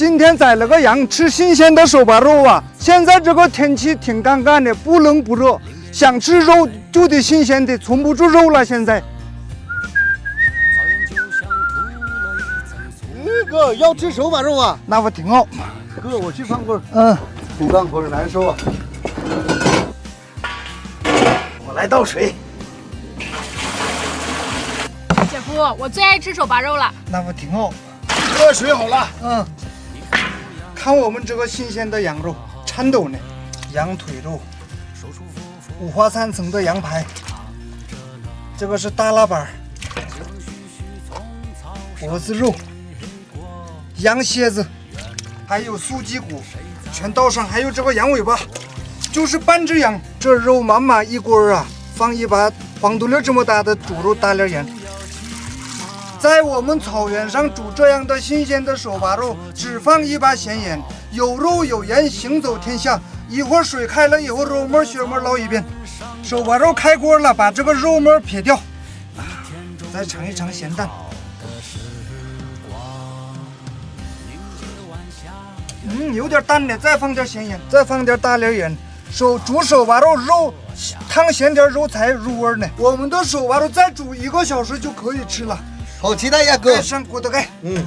今天宰了个羊，吃新鲜的手把肉啊！现在这个天气挺干干的，不冷不热，想吃肉就得新鲜的，存不住肉了。现在，嗯，哥要吃手把肉啊？那不挺好？哥，我去放会儿，嗯，不干活难受啊。我来倒水。姐夫，我最爱吃手把肉了。那不挺好？哥，水好了。嗯，看我们这个新鲜的羊肉，颤抖呢，羊腿肉，五花三层的羊排，这个是大拉板儿，脖子肉，羊蝎子，还有素鸡骨，全倒上，还有这个羊尾巴，就是半只羊，这肉满满一锅儿啊，放一把黄豆粒这么大的猪肉，大粒盐。在我们草原上煮这样的新鲜的手把肉，只放一把咸盐，有肉有盐，行走天下。一会儿水开了以后，肉沫血沫捞一遍。手把肉开锅了，把这个肉沫撇掉，再尝一尝咸淡。嗯，有点淡了，再放点咸盐，再放点大粒盐。手煮手把肉，肉烫咸点，肉才入味呢。我们的手把肉再煮一个小时就可以吃了。好期待呀，哥。上锅的盖。嗯。